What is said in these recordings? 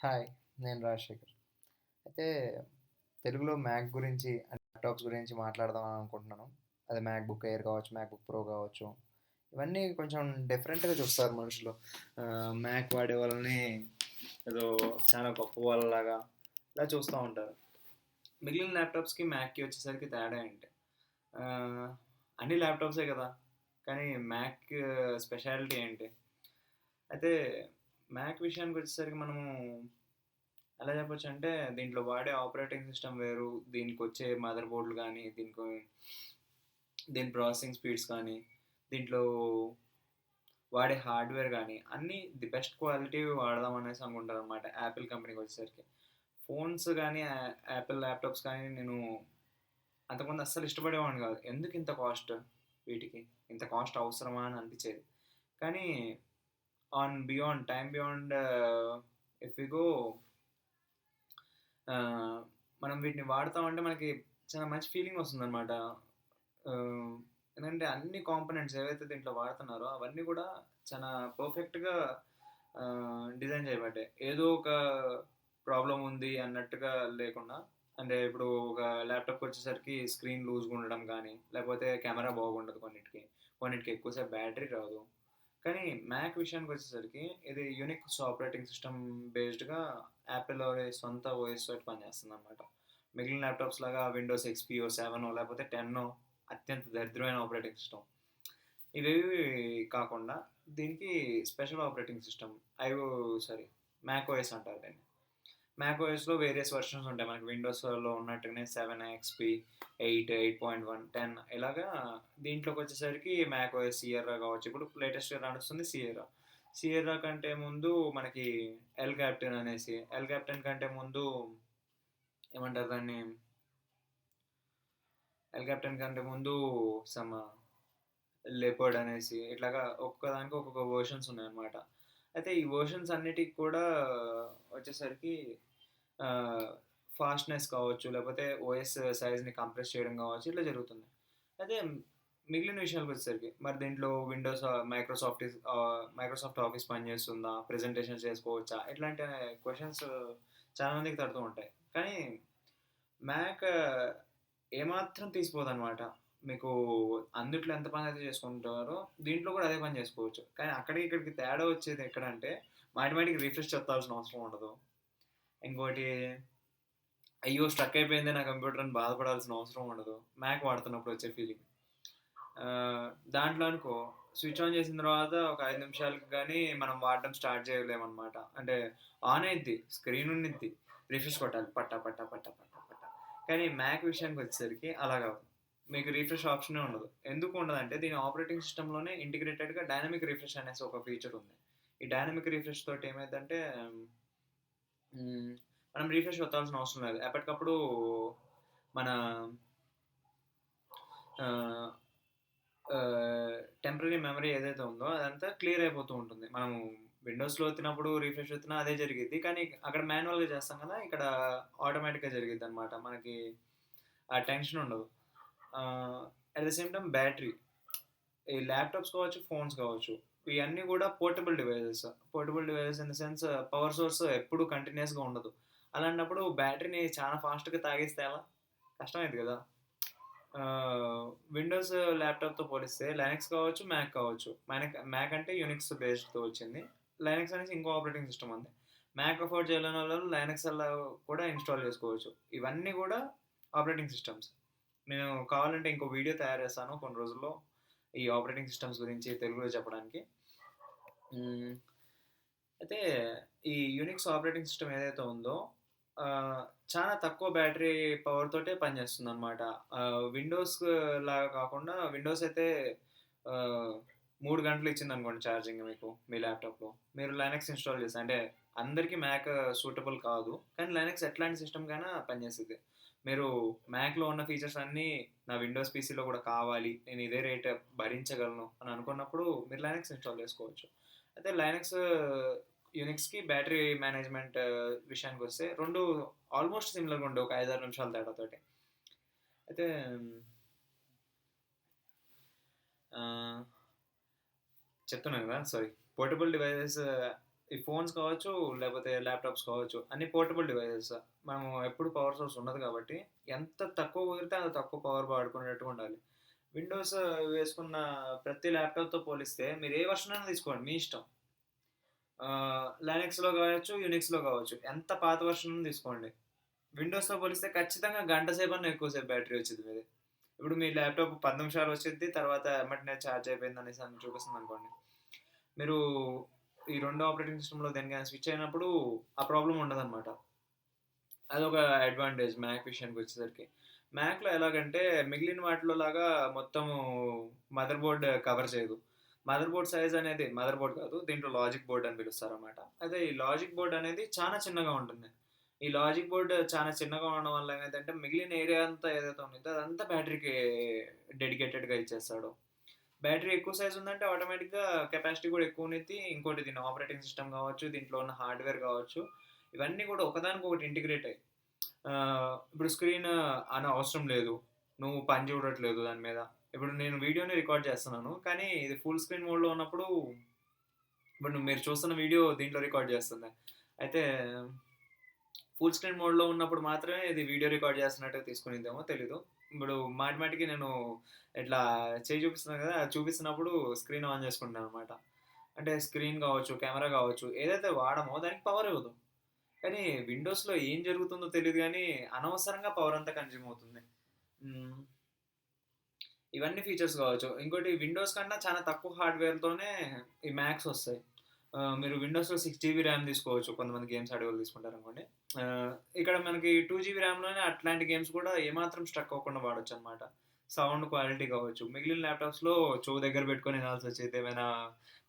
Hi. నేను రాజశేఖర్. అయితే తెలుగులో మ్యాక్ గురించి ల్యాప్‌టాప్స్ గురించి మాట్లాడదాం అని అనుకుంటున్నాను. అది మ్యాక్‌బుక్ ఎయిర్ కావచ్చు, మ్యాక్‌బుక్ ప్రో కావచ్చు. ఇవన్నీ కొంచెం డిఫరెంట్‌గా చూస్తారు మనుషులు. మ్యాక్ వాడే వాళ్ళని ఏదో చాలా గొప్ప వాళ్ళలాగా ఇలా చూస్తూ ఉంటారు. మిగిలిన ల్యాప్‌టాప్స్‌కి, మ్యాక్‌కి వచ్చేసరికి తేడా ఏంటి? అన్ని ల్యాప్‌టాప్సే కదా! కానీ మ్యాక్ స్పెషాలిటీ ఏంటి? అయితే మ్యాక్ విషయానికి వచ్చేసరికి మనము ఎలా చెప్పొచ్చంటే దీంట్లో వాడే ఆపరేటింగ్ సిస్టమ్ వేరు. దీనికి వచ్చే మదర్ బోర్డ్‌లు కానీ దీనికి దీని ప్రాసెసింగ్ స్పీడ్స్ కానీ, దీంట్లో వాడే హార్డ్‌వేర్ కానీ అన్నీ ది బెస్ట్ క్వాలిటీ వాడదాం అనేసి అనుకుంటారనమాట యాపిల్ కంపెనీకి వచ్చేసరికి. ఫోన్స్ కానీ యాపిల్ ల్యాప్‌టాప్స్ కానీ నేను అంతకుముందు అస్సలు ఇష్టపడేవాడిని కాదు. ఎందుకు ఇంత కాస్ట్ వీటికి? ఇంత కాస్ట్ అవసరమా అని అనిపించేది కానీ on beyond time beyond if if we go uh, మనం వీటిని వాడతామంటే మనకి చాలా మంచి ఫీలింగ్ వస్తుందన్నమాట ఆహ్, ఎందుకంటే అన్ని కాంపనెంట్స్ ఏవైతే దీంట్లో వాడుతున్నారో అవన్నీ కూడా చాలా పర్ఫెక్ట్‌గా డిజైన్ చేయబడ్డాయి. ఏదో ఒక ప్రాబ్లం ఉంది అన్నట్టుగా లేకుండా అంటే ఇప్పుడు ఒక ల్యాప్‌టాప్‌కి వచ్చేసరికి స్క్రీన్ లూజ్‌గా ఉండడం కానీ లేకపోతే కెమెరా బాగుండదు కొన్నిటికి. కొన్నిటికి ఎక్కువ సేపు బ్యాటరీ రాదు. కానీ మ్యాక్ విషయానికి వచ్చేసరికి ఇది యూనిక్స్ ఆపరేటింగ్ సిస్టమ్ బేస్డ్‌గా యాపిల్ ఓరి సొంత ఓఎస్ తోటి పనిచేస్తుందనమాట. మిగిలిన ల్యాప్‌టాప్స్ లాగా విండోస్ ఎక్స్పీఓ సెవెనో లేకపోతే టెన్నో అత్యంత దరిద్రమైన ఆపరేటింగ్ సిస్టమ్. ఇవేవి కాకుండా దీనికి special operating system I O sorry Mac OS అంటారు దీన్ని. మ్యాక్ ఓఎస్‌లో వేరియస్ వర్షన్స్ ఉంటాయి. మనకి విండోస్‌లో ఉన్నట్టుగానే 7 ఎక్స్‌పీ, 8, 8.1, 10 ఇలాగా దీంట్లోకొచ్చేసరికి మ్యాక్ ఓఎస్ సిఎర్రా కావచ్చు. ఇప్పుడు లేటెస్ట్‌గా నడుస్తుంది సియెరా. సిఎర్రా కంటే ముందు మనకి ఎల్ క్యాప్టెన్ అనేసి, ఎల్ క్యాప్టెన్ కంటే ముందు ఏమంటారు దాన్ని? ఎల్ క్యాప్టెన్ కంటే ముందు సమ్ లెపర్డ్ అనేసి ఇట్లాగా ఒక్కొక్కదానికి ఒక్కొక్క వర్షన్స్ ఉన్నాయన్నమాట. అయితే ఈ వర్షన్స్ అన్నిటికి కూడా వచ్చేసరికి ఫాస్ట్‌నెస్ కావచ్చు, లేకపోతే ఓఎస్ సైజ్‌ని కంప్రెస్ చేయడం కావచ్చు, ఇట్లా జరుగుతుంది. అయితే మిగిలిన విషయాలకొచ్చేసరికి మరి దీంట్లో విండోస్ మైక్రోసాఫ్ట్ మైక్రోసాఫ్ట్ ఆఫీస్ పనిచేస్తుందా? ప్రెజెంటేషన్ చేసుకోవచ్చా? ఇట్లాంటి క్వశ్చన్స్ చాలా మందికి తడుతూ ఉంటాయి. కానీ మ్యాక్ ఏమాత్రం తీసిపోదనమాట. మీకు అందుట్లో ఎంత పని అయితే చేసుకుంటారో దీంట్లో కూడా అదే పని చేసుకోవచ్చు. కానీ అక్కడికి ఇక్కడికి తేడా వచ్చేది ఎక్కడంటే మాటి రీఫ్రెష్ రిఫ్రెష్ అవసరం ఉండదు. ఇంకోటి అయ్యో! స్ట్రక్ అయిపోయింది నా కంప్యూటర్ అని బాధపడాల్సిన అవసరం ఉండదు. మ్యాక్ వాడుతున్నప్పుడు వచ్చే ఫీలింగ్. దాంట్లో అనుకో స్విచ్ ఆన్ చేసిన తర్వాత ఒక ఐదు నిమిషాలకు కానీ మనం వాడడం స్టార్ట్ చేయలేమన్నమాట అంటే ఆన్ అయిద్ది. స్క్రీన్ ఉండిద్ది. రిఫ్రెష్ కొట్టాలి పట్టా, పట్టా, పట్టా, పట్టా, పట్టా. కానీ మ్యాక్ విషయానికి వచ్చేసరికి అలా కాదు. మీకు రిఫ్రెష్ ఆప్షనే ఉండదు. ఎందుకు ఉండదు అంటే దీని ఆపరేటింగ్ సిస్టంలోనే ఇంటిగ్రేటెడ్‌గా డైనమిక్ రిఫ్రెష్ అనేసి ఒక ఫీచర్ ఉంది. ఈ డైనమిక్ రిఫ్రెష్ తోటి ఏమైందంటే మనం రీఫ్రెష్ అవుతాల్సిన అవసరం లేదు. ఎప్పటికప్పుడు మన టెంపరీ మెమరీ ఏదైతే ఉందో అదంతా క్లియర్ అయిపోతూ ఉంటుంది. మనం విండోస్‌లో వచ్చినప్పుడు రీఫ్రెష్ వచ్చినా అదే జరిగింది కానీ అక్కడ మాన్యువల్‌గా చేస్తాం కదా! ఇక్కడ ఆటోమేటిక్‌గా జరిగిద్దనమాట. మనకి ఆ టెన్షన్ ఉండదు. At the same time battery. ఈ ల్యాప్‌టాప్స్ కావచ్చు, ఫోన్స్ కావచ్చు. ఇవన్నీ కూడా portable devices. Portable devices in the sense power source ఎప్పుడు కంటిన్యూస్గా ఉండదు. అలాంటప్పుడు బ్యాటరీని చాలా ఫాస్ట్‌గా తాగేస్తే ఎలా? కష్టమైద్ది కదా! Uh, విండోస్ ల్యాప్‌టాప్‌తో పోలిస్తే లైనక్స్ కావచ్చు, మ్యాక్ కావచ్చు. మ్యానక్ మ్యాక్ అంటే యూనిక్స్ బేస్డ్‌తో వచ్చింది. లైనక్స్ అనేసి ఇంకో ఆపరేటింగ్ సిస్టమ్ ఉంది. మ్యాక్ అఫోర్డ్ చేయలేనోళ్ళు లైనక్స్ అలా కూడా ఇన్‌స్టాల్ చేసుకోవచ్చు. ఇవన్నీ కూడా ఆపరేటింగ్ సిస్టమ్స్. నేను కావాలంటే ఇంకో వీడియో తయారు చేస్తాను కొన్ని రోజుల్లో. ఈ ఆపరేటింగ్ సిస్టమ్స్ గురించి తెలుగులో చెప్పడానికి. అయితే ఈ యూనిక్స్ ఆపరేటింగ్ సిస్టమ్ ఏదైతే ఉందో చాలా తక్కువ బ్యాటరీ పవర్ తోటే పనిచేస్తుందనమాట. ఆహ్, విండోస్ లాగా కాకుండా విండోస్ అయితే ఆహ్, 3 గంటలు ఇచ్చిందనుకోండి ఛార్జింగ్ మీకు మీ ల్యాప్‌టాప్‌లో. మీరు లైనక్స్ ఇన్‌స్టాల్ చేస్తే అంటే అందరికి మ్యాక్ సూటబుల్ కాదు. కానీ లైనక్స్ ఎట్లాంటి సిస్టమ్‌కైనా పనిచేస్తుంది మీరు మ్యాక్‌లో ఉన్న ఫీచర్స్ అన్నీ నా విండోస్ పీసీలో కూడా కావాలి. నేను ఇదే రేట్ భరించగలను అని అనుకున్నప్పుడు మీరు లైనక్స్ ఇన్‌స్టాల్ చేసుకోవచ్చు. అయితే లైనక్స్, యూనిక్స్‌కి బ్యాటరీ మేనేజ్‌మెంట్ విషయానికి వస్తే రెండు ఆల్మోస్ట్ సిమిలర్‌గా ఉండే ఒక 5, 6 నిమిషాల తేడాతోటి. అయితే చెప్తున్నాను కదా! సారీ. పోర్టబుల్ డివైసెస్ ఈ ఫోన్స్ కావచ్చు లేకపోతే ల్యాప్టాప్స్ కావచ్చు అన్ని పోర్టబుల్ డివైసెస్. మనం ఎప్పుడు పవర్ సోర్స్ ఉండదు కాబట్టి ఎంత తక్కువ కుదిరితే అంత తక్కువ పవర్ వాడుకునేట్టు ఉండాలి. విండోస్ వేసుకున్న ప్రతి ల్యాప్టాప్తో పోలిస్తే మీరు ఏ వర్షన్ అయినా తీసుకోండి మీ ఇష్టం. లైనెక్స్లో కావచ్చు యూనిక్స్లో కావచ్చు ఎంత పాత వర్షన్ తీసుకోండి. విండోస్తో పోలిస్తే ఖచ్చితంగా గంట సేపు అన్న ఎక్కువసేపు బ్యాటరీ వచ్చింది మీది. ఇప్పుడు మీ ల్యాప్టాప్ పది నిమిషాలు వచ్చింది తర్వాత ఎమ్మటనే ఛార్జ్ అయిపోయింది అనేసి అని చూపిస్తుంది అనుకోండి మీరు ఈ రెండు ఆపరేటింగ్ సిస్టంలో దేనికైనా స్విచ్ అయినప్పుడు ఆ ప్రాబ్లం ఉండదన్నమాట. అదొక అడ్వాంటేజ్ మ్యాక్ విషయానికి వచ్చేసరికి. మ్యాక్లో ఎలాగంటే మిగిలిన వాటిలో లాగా మొత్తం మదర్ బోర్డ్ కవర్ చేయదు. మదర్ బోర్డ్ సైజ్ అనేది మదర్ బోర్డ్ కాదు దీంట్లో లాజిక్ బోర్డ్ అని పిలుస్తారు అనమాట అయితే ఈ లాజిక్ బోర్డ్ అనేది చాలా చిన్నగా ఉంటుంది. ఈ లాజిక్ బోర్డ్ చాలా చిన్నగా ఉండడం వల్ల ఏమైందంటే మిగిలిన ఏరియా అంతా ఏదైతే ఉందో అదంతా బ్యాటరీకి డెడికేటెడ్గా ఇచ్చేస్తాడు. బ్యాటరీ ఎక్కువ సైజ్ ఉందంటే ఆటోమేటిక్గా కెపాసిటీ కూడా ఎక్కువ ఉన్నది ఇంకోటి దీని ఆపరేటింగ్ సిస్టమ్ కావచ్చు దీంట్లో ఉన్న హార్డ్వేర్ కావచ్చు ఇవన్నీ కూడా ఒకదానికి ఒకటి ఇంటిగ్రేట్ అయ్యి ఇప్పుడు స్క్రీన్ అని అవసరం లేదు. నువ్వు పని చూడట్లేదు దాని మీద. ఇప్పుడు నేను వీడియోని రికార్డ్ చేస్తున్నాను కానీ ఇది ఫుల్ స్క్రీన్ మోడ్లో ఉన్నప్పుడు ఇప్పుడు మీరు చూస్తున్న వీడియో దీంట్లో రికార్డ్ చేస్తుంది. అయితే ఫుల్ స్క్రీన్ మోడ్లో ఉన్నప్పుడు మాత్రమే ఇది వీడియో రికార్డ్ చేస్తున్నట్టు తీసుకునిద్దామో తెలీదు. ఇప్పుడు మాటిమాటికి నేను ఇట్లా చేయి చూపిస్తున్నాను కదా చూపిస్తున్నప్పుడు స్క్రీన్ ఆన్ చేసుకుంటాను అనమాట అంటే స్క్రీన్ కావచ్చు కెమెరా కావచ్చు ఏదైతే వాడమో దానికి పవర్ ఇవ్వదు. కానీ విండోస్లో ఏం జరుగుతుందో తెలియదు కానీ అనవసరంగా పవర్ అంతా కన్జ్యూమ్ అవుతుంది. ఇవన్నీ ఫీచర్స్ కావచ్చు. ఇంకోటి విండోస్ కన్నా చాలా తక్కువ హార్డ్వేర్తోనే ఈ మ్యాక్స్ వస్తాయి. మీరు విండోస్లో సిక్స్ జీబీ ర్యామ్ తీసుకోవచ్చు. కొంతమంది గేమ్స్ ఆడే వాళ్ళు తీసుకుంటారు అనుకోండి. ఇక్కడ మనకి టూ జీబీ ర్యామ్లోనే అట్లాంటి గేమ్స్ కూడా ఏమాత్రం స్ట్రక్ అవ్వకుండా వాడచ్చు అనమాట సౌండ్ క్వాలిటీ కావచ్చు. మిగిలిన ల్యాప్టాప్స్లో చెవు దగ్గర పెట్టుకొని వినాల్సి వచ్చేది ఏమైనా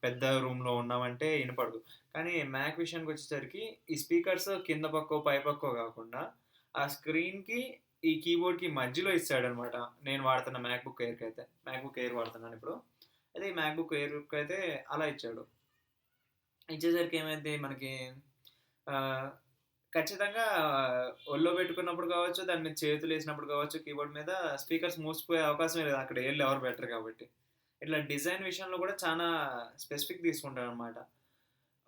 పెద్ద రూమ్లో ఉన్నామంటే వినపడదు. కానీ మ్యాక్ విషయానికి వచ్చేసరికి ఈ స్పీకర్స్ కింద పక్కో పై పక్కో కాకుండా ఆ స్క్రీన్కి ఈ కీబోర్డ్కి మధ్యలో ఇస్తాడనమాట నేను వాడుతున్న మ్యాక్బుక్ ఎయిర్కి అయితే. మ్యాక్బుక్ ఎయిర్ వాడుతున్నాను ఇప్పుడు. అయితే ఈ మ్యాక్బుక్ ఎయిర్కి అయితే అలా ఇచ్చాడు. ఇచ్చేసరికి ఏమైంది? మనకి ఖచ్చితంగా ఒళ్ళో పెట్టుకున్నప్పుడు కావచ్చు దాని మీద చేతులు వేసినప్పుడు కావచ్చు కీబోర్డ్ మీద స్పీకర్స్ మూసిపోయే అవకాశం లేదు. అక్కడ వెళ్ళి ఎవరు బెటర్ కాబట్టి. ఇట్లా డిజైన్ విషయంలో కూడా చాలా స్పెసిఫిక్ తీసుకుంటారు అనమాట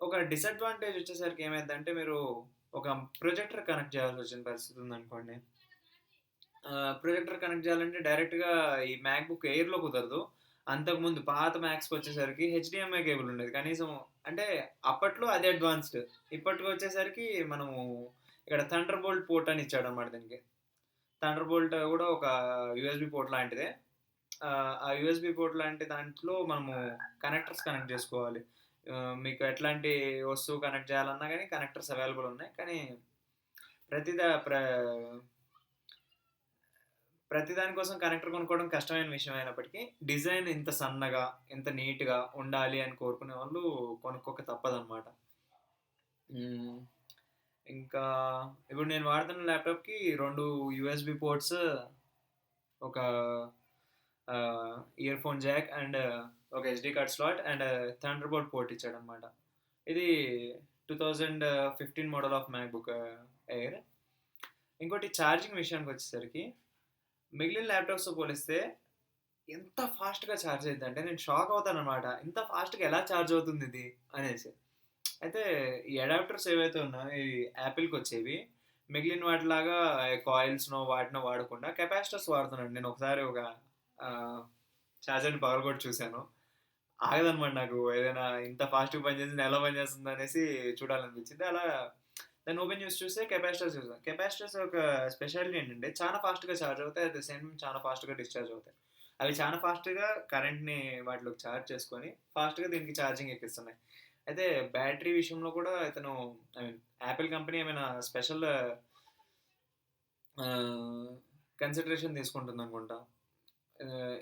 ఒక డిసడ్వాంటేజ్ వచ్చేసరికి ఏమైందంటే మీరు ఒక ప్రొజెక్టర్ కనెక్ట్ చేయాల్సి వచ్చిన పరిస్థితి ఉందనుకోండి. ప్రొజెక్టర్ కనెక్ట్ చేయాలంటే డైరెక్ట్గా ఈ మ్యాక్బుక్ ఎయిర్లో కుదరదు. అంతకుముందు పాత మ్యాక్స్కి వచ్చేసరికి హెచ్డిఎంఐ కేబుల్ ఉండేది. కనీసం అంటే అప్పట్లో అది అడ్వాన్స్డ్ ఇప్పటికి వచ్చేసరికి మనము ఇక్కడ థండర్ బోల్ట్ పోర్ట్ అని ఇచ్చాడు అనమాట దీనికి. థండర్ బోల్ట్ కూడా ఒక యూఎస్బి పోర్ట్ లాంటిదే. ఆ యూఎస్బి పోర్ట్ లాంటి దాంట్లో మనము కనెక్టర్స్ కనెక్ట్ చేసుకోవాలి. మీకు ఎట్లాంటి వస్తువు కనెక్ట్ చేయాలన్నా కానీ కనెక్టర్స్ అవైలబుల్ ఉన్నాయి. కానీ ప్రతిదా ప్ర ప్రతి దానికోసం కనెక్టర్ కొనుక్కోవడం కష్టమైన విషయం అయినప్పటికీ డిజైన్ ఇంత సన్నగా ఇంత నీట్గా ఉండాలి అని కోరుకునే వాళ్ళు కొనుక్కోక తప్పదన్నమాట. ఇంకా ఇప్పుడు నేను వాడుతున్న ల్యాప్టాప్కి రెండు యూఎస్బి పోర్ట్స్ ఒక ఇయర్ ఫోన్ జాక్ అండ్ ఒక SD card slot and Thunderbolt port ఇచ్చాడు అనమాట ఇది two thousand fifteen model of MacBook Air ఇంకోటి ఛార్జింగ్ విషయానికి వచ్చేసరికి మిగిలిన ల్యాప్టాప్స్తో పోలిస్తే ఎంత ఫాస్ట్గా ఛార్జ్ అవుతుంది అంటే నేను షాక్ అవుతాను అనమాట ఇంత ఫాస్ట్గా ఎలా ఛార్జ్ అవుతుంది ఇది? అనేసి. అయితే ఈ అడాప్టర్స్ ఏవైతే ఉన్నాయో ఈ యాపిల్కి వచ్చేవి మిగిలిన వాటిలాగా కాయిల్స్నో వాటినో వాడకుండా కెపాసిటర్స్ వాడుతున్నాను. నేను ఒకసారి ఒక ఛార్జర్ని పవర్ కూడా చూశాను. ఆగదనమాట నాకు. ఏదైనా ఇంత ఫాస్ట్గా పనిచేసింది ఎలా పనిచేస్తుంది అనేసి చూడాలనిపించింది. అలా దాన్ని ఓపెన్ చేసి చూస్తే కెపాసిటర్స్ చూసాం కెపాసిటర్స్ ఒక స్పెషాలిటీ ఏంటంటే చాలా ఫాస్ట్గా ఛార్జ్ అవుతాయి. అట్ ద సేమ్ చాలా ఫాస్ట్గా డిశ్చార్జ్ అవుతాయి. అవి చాలా ఫాస్ట్గా కరెంట్ని వాటిలోకి ఛార్జ్ చేసుకొని ఫాస్ట్గా దీనికి ఛార్జింగ్ ఎక్కిస్తున్నాయి. అయితే బ్యాటరీ విషయంలో కూడా ఇతను ఐ మీన్ యాపిల్ కంపెనీ ఏమైనా స్పెషల్ కన్సిడరేషన్ తీసుకుంటుంది అనుకుంటా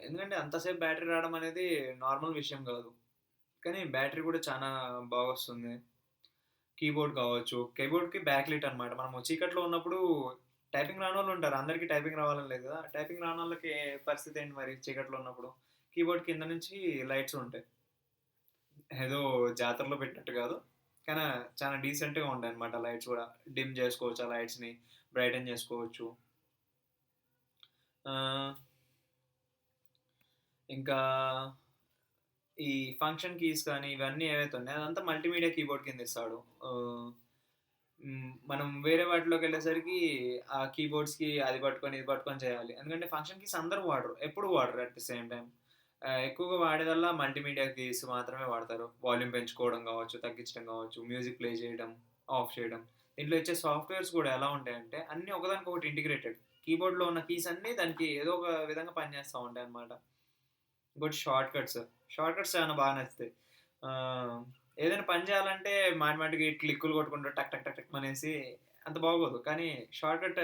ఎందుకంటే అంతసేపు బ్యాటరీ రావడం అనేది నార్మల్ విషయం కాదు. కానీ బ్యాటరీ కూడా చాలా బాగా వస్తుంది. కీబోర్డ్ కావచ్చు కీబోర్డ్కి బ్యాక్ లైట్ అనమాట మనం చీకట్లో ఉన్నప్పుడు టైపింగ్ రాని వాళ్ళు ఉంటారు. అందరికీ టైపింగ్ రావాలని లేదు కదా. టైపింగ్ రాని వాళ్ళకి పరిస్థితి ఏంటి మరి చీకట్లో ఉన్నప్పుడు? కీబోర్డ్ కింద నుంచి లైట్స్ ఉంటాయి. ఏదో జాతరలో పెట్టినట్టు కాదు. కానీ చాలా డీసెంట్గా ఉంటాయి అనమాట లైట్స్ కూడా. డిమ్ చేసుకోవచ్చు ఆ లైట్స్ని బ్రైటన్ చేసుకోవచ్చు. ఇంకా ఈ ఫంక్షన్ కీస్ కానీ ఇవన్నీ ఏవైతే ఉన్నాయో అదంతా మల్టీమీడియా కీబోర్డ్ కింద ఇస్తాడు మనం వేరే వాటిలోకి వెళ్ళేసరికి ఆ కీబోర్డ్స్‌కి అది పట్టుకొని, ఇది పట్టుకొని చేయాలి. ఎందుకంటే ఫంక్షన్ కీస్ అందరూ వాడరు. ఎప్పుడు వాడరు అట్ ది సేమ్ టైం ఎక్కువగా వాడేదల్లా మల్టీమీడియా కీస్ మాత్రమే వాడతారు. వాల్యూమ్ పెంచుకోవడం కావచ్చు, తగ్గించడం కావచ్చు, మ్యూజిక్ ప్లే చేయడం, ఆఫ్ చేయడం. దీంట్లో ఇచ్చే సాఫ్ట్‌వేర్స్ కూడా ఎలా ఉంటాయంటే అన్నీ ఒకదానికొకటి ఇంటిగ్రేటెడ్. కీబోర్డ్‌లో ఉన్న కీస్ అన్నీ దానికి ఏదో ఒక విధంగా పనిచేస్తూ ఉంటాయి అన్నమాట good shortcuts. Shortcuts చాలా బాగా నచ్చుతాయి. ఏదైనా పని చేయాలంటే మాటి మాటికి క్లిక్కులు కొట్టుకుంటూ టక్ టక్ టక్ టక్ అనేసి అంత బాగోదు. కానీ షార్ట్ కట్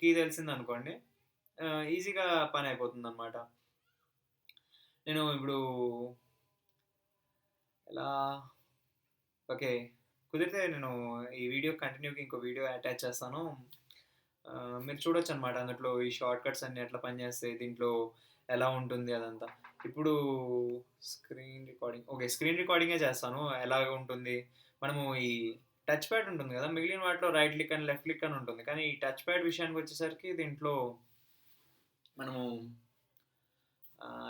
కీ తెలిసిందనుకోండి అనుకోండి ఈజీగా పని అయిపోతుంది అనమాట నేను ఇప్పుడు ఎలా ఓకే. కుదిరితే నేను ఈ వీడియో కంటిన్యూ‌గా ఇంకో వీడియో అటాచ్ చేస్తాను. మీరు మీరు చూడొచ్చనమాట అందులో ఈ షార్ట్ కట్స్ అన్నీ ఎట్లా పనిచేస్తాయి, దీంట్లో ఎలా ఉంటుంది అదంతా. ఇప్పుడు స్క్రీన్ రికార్డింగ్ ఓకే. స్క్రీన్ రికార్డింగే చేస్తాను. ఎలాగ ఉంటుంది, మనము ఈ టచ్ ప్యాడ్ ఉంటుంది కదా! మిగిలిన వాటిలో రైట్ క్లిక్ అని, లెఫ్ట్ క్లిక్ అని ఉంటుంది. కానీ ఈ టచ్ ప్యాడ్ విషయానికి వచ్చేసరికి దీంట్లో మనము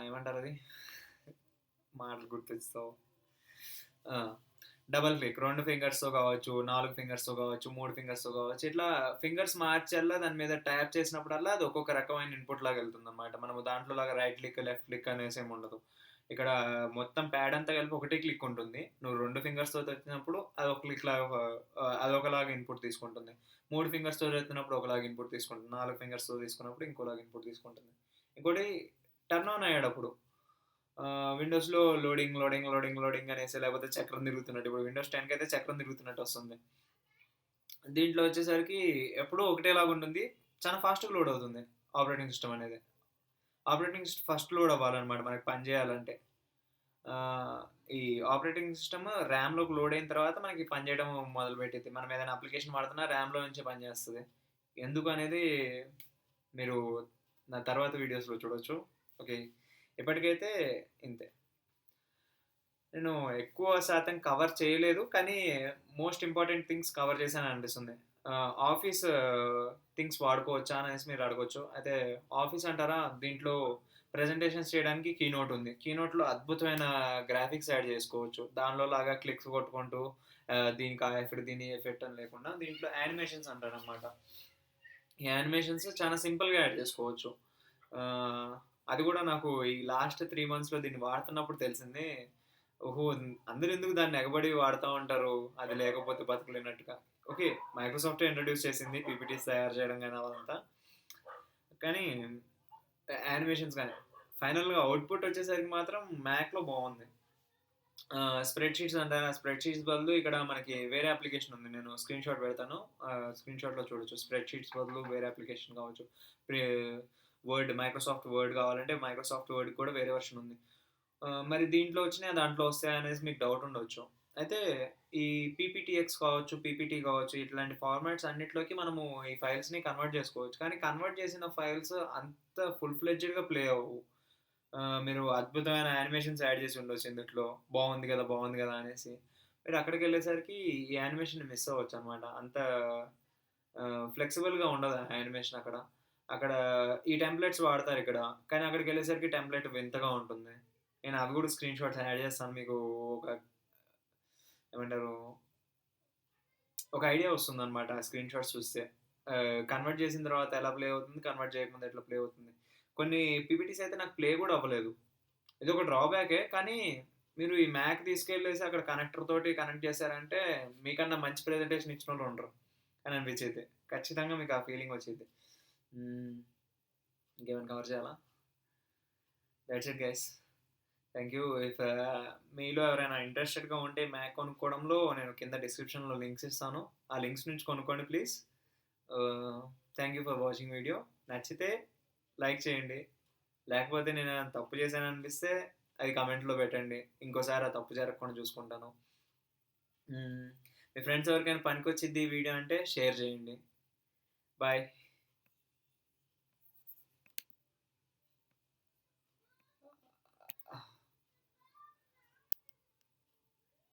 ఏమంటారు అది మాటలు గుర్తిస్తావు డబల్ ఫేక్ రెండు ఫింగర్స్‌తో కావచ్చు, నాలుగు ఫింగర్స్‌తో కావచ్చు, మూడు ఫింగర్స్‌తో కావచ్చు. ఇట్లా ఫింగర్స్ మార్చల్లా దాని మీద ట్యాప్ చేసినప్పుడల్లా అది ఒక్కొక్క రకమైన ఇన్‌పుట్ లాగా ఎళ్తుందన్నమాట. మనము దాంట్లో లాగా రైట్ క్లిక్, లెఫ్ట్ క్లిక్ అనేసి ఏమి ఉండదు. ఇక్కడ మొత్తం ప్యాడ్ అంతా కలిపి ఒకటే క్లిక్ ఉంటుంది. నువ్వు రెండు ఫింగర్స్‌తో చదినప్పుడు అది ఒక క్లిక్ లాగా అదొకలాగా ఇన్‌పుట్ తీసుకుంటుంది. మూడు ఫింగర్స్‌తో చేస్తున్నప్పుడు ఒకలాగా ఇన్‌పుట్ తీసుకుంటుంది. నాలుగు ఫింగర్స్‌తో తీసుకున్నప్పుడు ఇంకోలాగా ఇన్‌పుట్ తీసుకుంటుంది. ఇంకోటి టర్న్ ఆన్ అయ్యేటప్పుడు విండోస్‌లో లోడింగ్, లోడింగ్, లోడింగ్, లోడింగ్ అనేసి లేకపోతే చక్రం తిరుగుతున్నట్టు ఇప్పుడు విండోస్ 10 అయితే చక్రం తిరుగుతున్నట్టు వస్తుంది. దీంట్లో వచ్చేసరికి ఎప్పుడూ ఒకటేలాగా ఉంటుంది. చాలా ఫాస్ట్‌గా లోడ్ అవుతుంది ఆపరేటింగ్ సిస్టమ్ అనేది. ఆపరేటింగ్ సిస్టమ్ ఫస్ట్ లోడ్ అవ్వాలన్నమాట మనకి పని చేయాలంటే. ఈ ఆపరేటింగ్ సిస్టమ్ ర్యామ్‌లోకి లోడ్ అయిన తర్వాత మనకి పని మొదలు మొదలుపెట్టిద్ది. మనం ఏదైనా అప్లికేషన్ వాడుతున్నా ర్యామ్‌లో నుంచి పనిచేస్తుంది ఎందుకు అనేది మీరు నా తర్వాత వీడియోస్‌లో చూడొచ్చు. ఓకే. ఇప్పటికైతే ఇంతే. నేను ఎక్కువ శాతం కవర్ చేయలేదు. కానీ మోస్ట్ ఇంపార్టెంట్ థింగ్స్ కవర్ చేశాను అనిపిస్తుంది. ఆఫీస్ థింగ్స్ వాడుకోవచ్చా అనేసి మీరు అడగొచ్చు. అయితే ఆఫీస్ అంటారా దీంట్లో ప్రజెంటేషన్స్ చేయడానికి కీనోట్ ఉంది. కీనోట్‌లో అద్భుతమైన గ్రాఫిక్స్ యాడ్ చేసుకోవచ్చు. దానిలో లాగా క్లిక్స్ కొట్టుకుంటూ దీనికి ఆ ఎఫెక్ట్, దీని ఎఫెక్ట్ అని లేకుండా దీంట్లో యానిమేషన్స్ అంటారనమాట. ఈ యానిమేషన్స్ చాలా సింపుల్‌గా యాడ్ చేసుకోవచ్చు. అది కూడా నాకు ఈ లాస్ట్ త్రీ మంత్స్‌లో దీన్ని వాడుతున్నప్పుడు తెలిసింది. ఓహో! అందరు ఎందుకు దాన్ని ఎగబడి వాడుతా ఉంటారు. అది లేకపోతే బతకలేనట్టుగా. ఓకే. మైక్రోసాఫ్ట్ ఇంట్రొడ్యూస్ చేసింది పీపీటీస్ తయారు చేయడం కానీ అదంతా. కానీ యానిమేషన్స్ కానీ ఫైనల్‌గా అవుట్‌పుట్ వచ్చేసరికి మాత్రం మ్యాక్‌లో బాగుంది స్ప్రెడ్ షీట్స్ అంటారా? స్ప్రెడ్ షీట్స్ బదులు ఇక్కడ మనకి వేరే అప్లికేషన్ ఉంది. నేను స్క్రీన్ షాట్ పెడతాను. స్క్రీన్ షాట్‌లో చూడొచ్చు. స్ప్రెడ్ షీట్స్ బదులు వేరే అప్లికేషన్ కావచ్చు. వర్డ్ మైక్రోసాఫ్ట్ వర్డ్ కావాలంటే మైక్రోసాఫ్ట్ వర్డ్ కూడా వేరే వర్షన్ ఉంది. మరి దీంట్లో వచ్చినాయి దాంట్లో వస్తాయి అనేసి మీకు డౌట్ ఉండొచ్చు. అయితే ఈ పీపీటీఎక్స్ కావచ్చు, పీపీటీ కావచ్చు ఇట్లాంటి ఫార్మాట్స్ అన్నిట్లోకి మనము ఈ ఫైల్స్‌ని కన్వర్ట్ చేసుకోవచ్చు. కానీ కన్వర్ట్ చేసిన ఫైల్స్ అంత ఫుల్ ఫ్లెడ్జ్డ్‌గా ప్లే అవ్వవు. మీరు అద్భుతమైన యానిమేషన్స్ యాడ్ చేసి ఉండొచ్చు ఇందుట్లో. బాగుంది కదా! బాగుంది కదా! అనేసి. మీరు అక్కడికి వెళ్ళేసరికి ఈ యానిమేషన్ మిస్ అవ్వచ్చు అనమాట అంత ఫ్లెక్సిబుల్‌గా ఉండదు యానిమేషన్ అక్కడ. అక్కడ ఈ టెంప్లెట్స్ వాడతారు ఇక్కడ కానీ అక్కడికి వెళ్ళేసరికి టెంప్లెట్ వింతగా ఉంటుంది. నేను అవి కూడా స్క్రీన్ షాట్స్ యాడ్ చేస్తాను. మీకు ఒక ఏమంటారు? ఒక ఐడియా వస్తుందనమాట ఆ స్క్రీన్ షాట్స్ చూస్తే. కన్వర్ట్ చేసిన తర్వాత ఎలా ప్లే అవుతుంది, కన్వర్ట్ చేయకముందు ఎట్లా ప్లే అవుతుంది. కొన్ని పీపీటీస్ అయితే నాకు ప్లే కూడా అవ్వలేదు. ఇది ఒక డ్రాబ్యాకే. కానీ మీరు ఈ మ్యాక్ తీసుకెళ్ళేసి అక్కడ కనెక్టర్ తోటి కనెక్ట్ చేశారంటే మీకన్నా మంచి ప్రెజెంటేషన్ ఇచ్చిన వాళ్ళు ఉండరు అని అనిపించైతే ఖచ్చితంగా మీకు ఆ ఫీలింగ్ వచ్చేది Hmm. ఇంకేమైనా కవర్ చేయాలా? That's it guys. Thank you. If మీలో ఎవరైనా ఇంట్రెస్టెడ్‌గా ఉంటే మ్యాక్ కొనుక్కోవడంలో నేను కింద డిస్క్రిప్షన్‌లో లింక్స్ ఇస్తాను. ఆ లింక్స్ నుంచి కొనుక్కోండి please. Thank you for watching video. నచ్చితే లైక్ చేయండి. లేకపోతే నేను తప్పు చేశాననిపిస్తే అది కామెంట్‌లో పెట్టండి. ఇంకోసారి ఆ తప్పు జరగకుండా చూసుకుంటాను. Hmm. మీ ఫ్రెండ్స్ ఎవరికైనా పనికొచ్చిద్ది ఈ వీడియో అంటే షేర్ చేయండి. బాయ్.